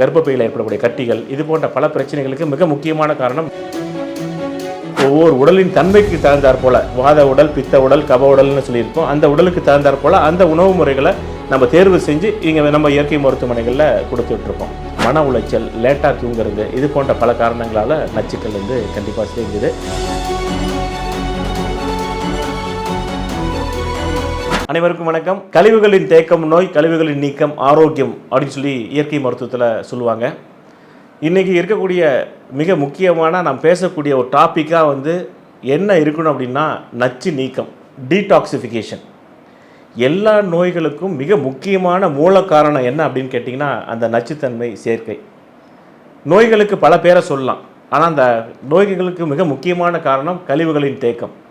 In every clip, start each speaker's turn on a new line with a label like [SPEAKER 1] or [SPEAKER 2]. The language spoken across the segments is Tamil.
[SPEAKER 1] கர்ப்பப்பையில் ஏற்படக்கூடிய கட்டிகள் இது போன்ற பல பிரச்சனைகளுக்கு மிக முக்கியமான காரணம் ஒவ்வொரு உடலின் தன்மைக்கு தகுந்தாற் போல வாத உடல் பித்த உடல் கப உடல்னு சொல்லியிருக்கோம். அந்த உடலுக்கு தகுந்தாற் போல அந்த உணவு முறைகளை நம்ம தேர்வு செஞ்சு இங்கே நம்ம இயற்கை மருத்துவமனைகளில் கொடுத்துட்ருக்கோம் மன உளைச்சல் லேட்டாக தூங்குறது இது போன்ற பல காரணங்களால் நச்சுக்கள் வந்து கண்டிப்பாக சேர்ந்துது. அனைவருக்கும் வணக்கம். கழிவுகளின் தேக்கம் நோய் கழிவுகளின் நீக்கம் ஆரோக்கியம் அப்படின்னு சொல்லி இயற்கை மருத்துவத்தில் சொல்லுவாங்க. இன்றைக்கி இருக்கக்கூடிய மிக முக்கியமான நாம் பேசக்கூடிய ஒரு டாப்பிக்காக வந்து என்ன இருக்கணும் அப்படின்னா நச்சு நீக்கம் டீடாக்சிஃபிகேஷன் எல்லா நோய்களுக்கும் மிக முக்கியமான மூல காரணம் என்ன அப்படின்னு கேட்டிங்கன்னா அந்த நச்சுத்தன்மை சேர்க்கை. நோய்களுக்கு பல பேரை சொல்லலாம். ஆனால் அந்த நோய்களுக்கு மிக முக்கியமான காரணம் கழிவுகளின் தேக்கம்.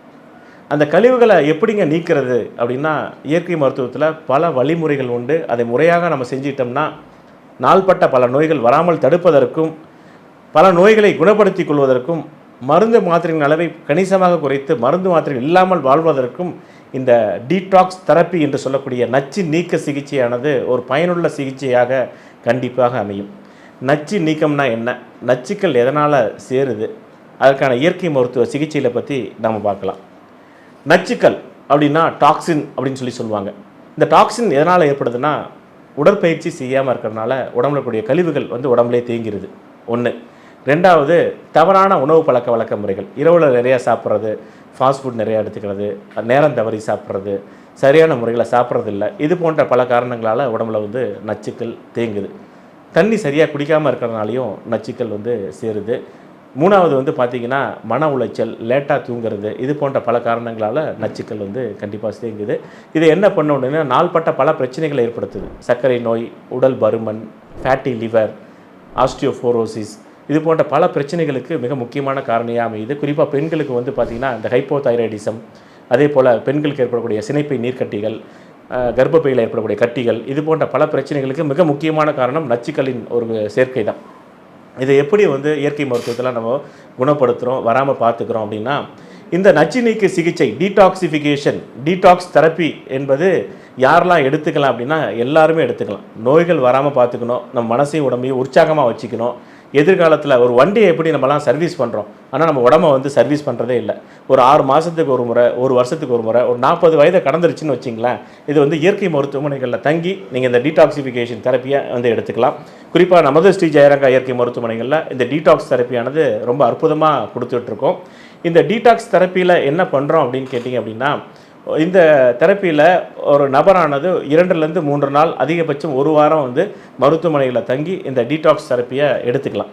[SPEAKER 1] அந்த கழிவுகளை எப்படிங்க நீக்கிறது அப்படின்னா இயற்கை மருத்துவத்தில் பல வழிமுறைகள் உண்டு. அதை முறையாக நம்ம செஞ்சிட்டோம்னா நாள்பட்ட பல நோய்கள் வராமல் தடுப்பதற்கும் பல நோய்களை குணப்படுத்தி கொள்வதற்கும் மருந்து மாத்திரையின் அளவை கணிசமாக குறைத்து மருந்து மாத்திரை இல்லாமல் வாழ்வதற்கும் இந்த டீடாக்ஸ் தெரப்பி என்று சொல்லக்கூடிய நச்சு நீக்க சிகிச்சையானது ஒரு பயனுள்ள சிகிச்சையாக கண்டிப்பாக அமையும். நச்சு நீக்கம்னா என்ன? நச்சுக்கள் எதனால் சேருது? அதற்கான இயற்கை மருத்துவ சிகிச்சையில் பற்றி நம்ம பார்க்கலாம். நச்சுக்கள் அப்படின்னா டாக்ஸின் அப்படின்னு சொல்லி சொல்லுவாங்க. இந்த டாக்ஸின் எதனால் ஏற்படுதுன்னா உடற்பயிற்சி செய்யாமல் இருக்கிறதுனால உடம்புல கூடிய கழிவுகள் வந்து உடம்புலே தேங்கிருது. ஒன்று ரெண்டாவது தவறான உணவு பழக்க வழக்க முறைகள். இரவில் நிறையா சாப்பிட்றது ஃபாஸ்ட் ஃபுட் நிறையா எடுத்துக்கிறது நேரம் தவறி சாப்பிட்றது சரியான முறையில் சாப்பிட்றது இல்லை. இது போன்ற பல காரணங்களால் உடம்புல வந்து நச்சுக்கள் தேங்குது. தண்ணி சரியாக குடிக்காமல் இருக்கிறதுனாலையும் நச்சுக்கள் வந்து சேருது. மூணாவது வந்து பார்த்திங்கன்னா மன உளைச்சல் லேட்டாக தூங்குறது இது போன்ற பல காரணங்களால் நச்சுக்கள் வந்து கண்டிப்பாக தேங்குது இது என்ன பண்ணணுன்னா நாள்பட்ட பல பிரச்சனைகளை ஏற்படுத்துது. சர்க்கரை நோய் உடல் பருமன் ஃபேட்டி லிவர் ஆஸ்டியோஃபோரோசிஸ் இது போன்ற பல பிரச்சனைகளுக்கு மிக முக்கியமான காரணியாக அமையுது. குறிப்பாக பெண்களுக்கு வந்து பார்த்திங்கன்னா இந்த ஹைப்போதைராய்டிசம் அதே போல் பெண்களுக்கு ஏற்படக்கூடிய சினைப்பை நீர்க்கட்டிகள் கர்ப்பப்பையில் ஏற்படக்கூடிய கட்டிகள் இது போன்ற பல பிரச்சனைகளுக்கு மிக முக்கியமான காரணம் நச்சுக்களின் ஒரு சேர்க்கை தான் இதை எப்படி வந்து இயற்கை மருத்துவத்தில் நம்ம குணப்படுத்துகிறோம் வராமல் பார்த்துக்கிறோம் அப்படின்னா இந்த நச்சு நீக்க சிகிச்சை டீடாக்சிஃபிகேஷன் டீடாக்ஸ் தெரப்பி என்பது யாரெல்லாம் எடுத்துக்கலாம் அப்படின்னா எல்லாருமே எடுத்துக்கலாம். நோய்கள் வராமல் பார்த்துக்கணும் நம்ம மனசையும் உடம்பையும் உற்சாகமாக வச்சுக்கணும். எதிர்காலத்தில் ஒரு வண்டியை எப்படி நம்மலாம் சர்வீஸ் பண்ணுறோம் ஆனால் நம்ம உடம்ப வந்து சர்வீஸ் பண்ணுறதே இல்லை. ஒரு ஆறு மாதத்துக்கு ஒரு முறை ஒரு வருஷத்துக்கு ஒரு முறை ஒரு நாற்பது வயதை கடந்துருச்சுன்னு வச்சிங்களேன் இது வந்து இயற்கை மருத்துவமனைகளில் தங்கி நீங்கள் இந்த டீடாக்சிஃபிகேஷன் தெரப்பியை வந்து எடுத்துக்கலாம். குறிப்பாக நமது ஸ்ரீ ஜெயரங்கா இயற்கை மருத்துவமனைகளில் இந்த டீடாக்ஸ் தெரப்பியானது ரொம்ப அற்புதமாக கொடுத்துட்ருக்கோம். இந்த டீடாக்ஸ் தெரப்பியில் என்ன பண்ணுறோம் அப்படின்னு கேட்டிங்க அப்படின்னா இந்த தெரப்பியில் ஒரு நபரானது இரண்டுலேருந்து மூன்று நாள் அதிகபட்சம் ஒரு வாரம் வந்து மருத்துவமனைகளில் தங்கி இந்த டீடாக்ஸ் தெரப்பியை எடுத்துக்கலாம்.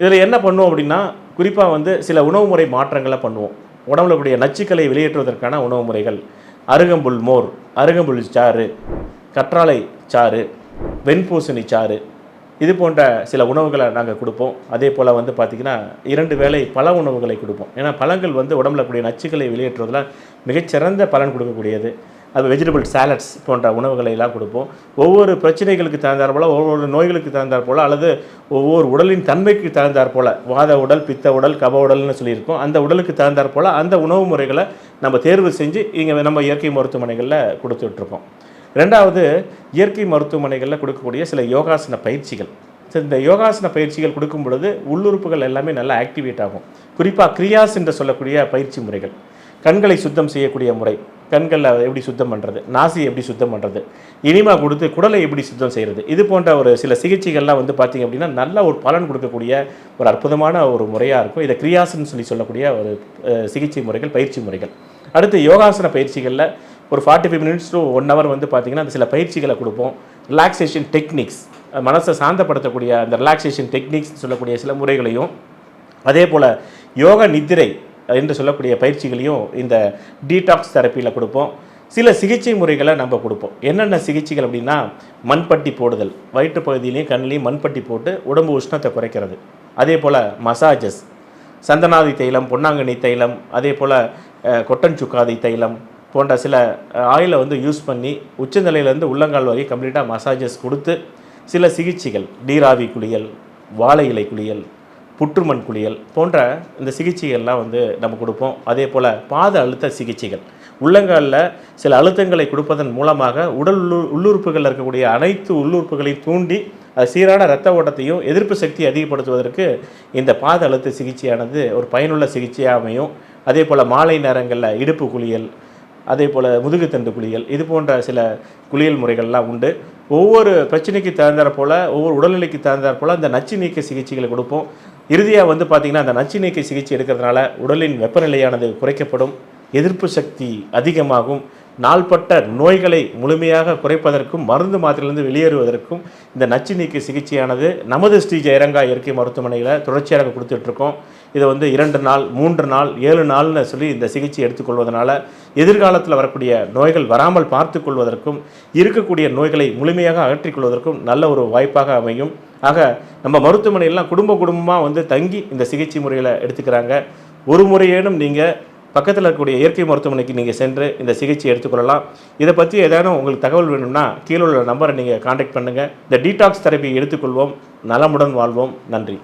[SPEAKER 1] இதில் என்ன பண்ணுவோம் அப்படின்னா குறிப்பாக வந்து சில உணவு முறை மாற்றங்களை பண்ணுவோம். உடம்புல கூடிய நச்சுக்களை வெளியேற்றுவதற்கான உணவு முறைகள். அருகம்புல் மோர் அருகம்புல் சாறு கற்றாழை சாறு வெண்பூசணி சாறு இது போன்ற சில உணவுகளை நாங்கள் கொடுப்போம். அதே போல் வந்து பார்த்திங்கன்னா இரண்டு வேளை பல உணவுகளை கொடுப்போம். ஏன்னா பழங்கள் வந்து உடம்புல கூடிய நச்சுக்களை வெளியேற்றுவதில் மிகச்சிறந்த பலன் கொடுக்கக்கூடியது. அது வெஜிடபிள் சாலட்ஸ் போன்ற உணவுகளை எல்லாம் கொடுப்போம். ஒவ்வொரு பிரச்சனைகளுக்கு தகுந்தாற் போல் ஒவ்வொரு நோய்களுக்கு தகுந்தாற் போல் அல்லது ஒவ்வொரு உடலின் தன்மைக்கு தகுந்தாற் போல் வாத உடல் பித்த உடல் கப உடல்னு சொல்லியிருக்கோம். அந்த உடலுக்கு தகுந்தாற் போல் அந்த உணவு முறைகளை நம்ம தேர்வு செஞ்சு இங்கே நம்ம இயற்கை மருத்துவமனைகளில் கொடுத்துட்ருக்கோம் ரெண்டாவது இயற்கை மருத்துவமனைகளில் கொடுக்கக்கூடிய சில யோகாசன பயிற்சிகள். சரி இந்த யோகாசன பயிற்சிகள் கொடுக்கும் பொழுது உள்ளுறுப்புகள் எல்லாமே நல்லா ஆக்டிவேட் ஆகும். குறிப்பாக கிரியாஸ் என்று சொல்லக்கூடிய பயிற்சி முறைகள். கண்களை சுத்தம் செய்யக்கூடிய முறை. கண்களில் எப்படி சுத்தம் பண்ணுறது நாசி எப்படி சுத்தம் பண்ணுறது இனிமா கொடுத்து குடலை எப்படி சுத்தம் செய்கிறது இது போன்ற ஒரு சில சிகிச்சைகள்லாம் வந்து பார்த்திங்க அப்படின்னா நல்ல ஒரு பலன் கொடுக்கக்கூடிய ஒரு அற்புதமான ஒரு முறையாக இருக்கும். இதை கிரியாசன் சொல்லி சொல்லக்கூடிய ஒரு சிகிச்சை முறைகள் பயிற்சி முறைகள். அடுத்து யோகாசன பயிற்சிகளில் ஒரு forty five minutes to one hour வந்து பார்த்திங்கன்னா அந்த சில பயிற்சிகளை கொடுப்போம். ரிலாக்ஸேஷன் டெக்னிக்ஸ் மனசை சாந்தப்படுத்தக்கூடிய அந்த ரிலாக்ஸேஷன் டெக்னிக்ஸ் சொல்லக்கூடிய சில முறைகளையும் அதே போல் யோக நித்திரை என்று சொல்லக்கூடிய பயிற்சிகளையும் இந்த டீடாக்ஸ் தெரப்பியில் கொடுப்போம். சில சிகிச்சை முறைகளை நம்ம கொடுப்போம். என்னென்ன சிகிச்சைகள் அப்படின்னா மண்பட்டி போடுதல். வயிற்று பகுதியிலையும் கண்ணிலையும் மண்பட்டி போட்டு உடம்பு உஷ்ணத்தை குறைக்கிறது. அதே போல் மசாஜஸ் சந்தனாதி தைலம் பொன்னாங்கண்ணி தைலம் அதே போல் கொட்டன் சுக்காதி தைலம் போன்ற சில ஆயிலை வந்து யூஸ் பண்ணி உச்சநிலையிலேருந்து உள்ளங்கால் வரை கம்ப்ளீட்டாக மசாஜஸ் கொடுத்து சில சிகிச்சைகள் நீராவி குளியல் வாழை இலை குளியல் புற்றுமண் குளியல் போன்ற இந்த சிகிச்சைகள்லாம் வந்து நம்ம கொடுப்போம். அதே போல் பாத அழுத்த சிகிச்சைகள். உள்ளங்காலில் சில அழுத்தங்களை கொடுப்பதன் மூலமாக உடல் உள்ளு உள்ளுறுப்புகளில் இருக்கக்கூடிய அனைத்து உள்ளுறுப்புகளையும் தூண்டி அது சீரான இரத்த ஓட்டத்தையும் எதிர்ப்பு சக்தியை அதிகப்படுத்துவதற்கு இந்த பாத அழுத்த சிகிச்சையானது ஒரு பயனுள்ள சிகிச்சையாக அமையும். அதே போல் மாலை நேரங்களில் இடுப்பு குளியல் அதே போல் முதுகுத்தண்டு குளியல் இது போன்ற சில குளியல் முறைகள்லாம் உண்டு. ஒவ்வொரு பிரச்சனைக்கு தகுந்தாற் போல் ஒவ்வொரு உடல்நிலைக்கு தகுந்தாற் போல் அந்த நச்சு நீக்க சிகிச்சைகளை கொடுப்போம். இறுதியாக வந்து பார்த்திங்கன்னா அந்த நச்சு நீக்க சிகிச்சை எடுக்கிறதுனால உடலின் வெப்பநிலையானது குறைக்கப்படும் எதிர்ப்பு சக்தி அதிகமாகும். நாள்பட்ட நோய்களை முழுமையாக குறைப்பதற்கும் மருந்து மாத்திரையிலிருந்து வெளியேறுவதற்கும் இந்த நச்சு நீக்க சிகிச்சையானது நமது ஸ்ரீ ஜெயரங்கா இயற்கை மருத்துவமனையில் தொடர்ச்சியாக கொடுத்துட்ருக்கோம். இதை வந்து இரண்டு நாள் மூன்று நாள் ஏழு நாள்னு சொல்லி இந்த சிகிச்சை எடுத்துக்கொள்வதனால எதிர்காலத்தில் வரக்கூடிய நோய்கள் வராமல் பார்த்து கொள்வதற்கும் இருக்கக்கூடிய நோய்களை முழுமையாக அகற்றிக்கொள்வதற்கும் நல்ல ஒரு வாய்ப்பாக அமையும். ஆக நம்ம மருத்துவமனையெல்லாம் குடும்ப குடும்பமாக வந்து தங்கி இந்த சிகிச்சை முறைகளை எடுத்துக்கிறாங்க. ஒரு முறையேனும் நீங்கள் பக்கத்தில் இருக்கக்கூடிய இயற்கை மருத்துவமனைக்கு நீங்கள் சென்று இந்த சிகிச்சை எடுத்துக்கொள்ளலாம். இதை பற்றி ஏதேனும் உங்களுக்கு தகவல் வேணும்னா கீழே உள்ள நம்பரை நீங்கள் காண்டாக்ட் பண்ணுங்கள் இந்த டீடாக்ஸ் தெரப்பி எடுத்துக்கொள்வோம். நலமுடன் வாழ்வோம். நன்றி.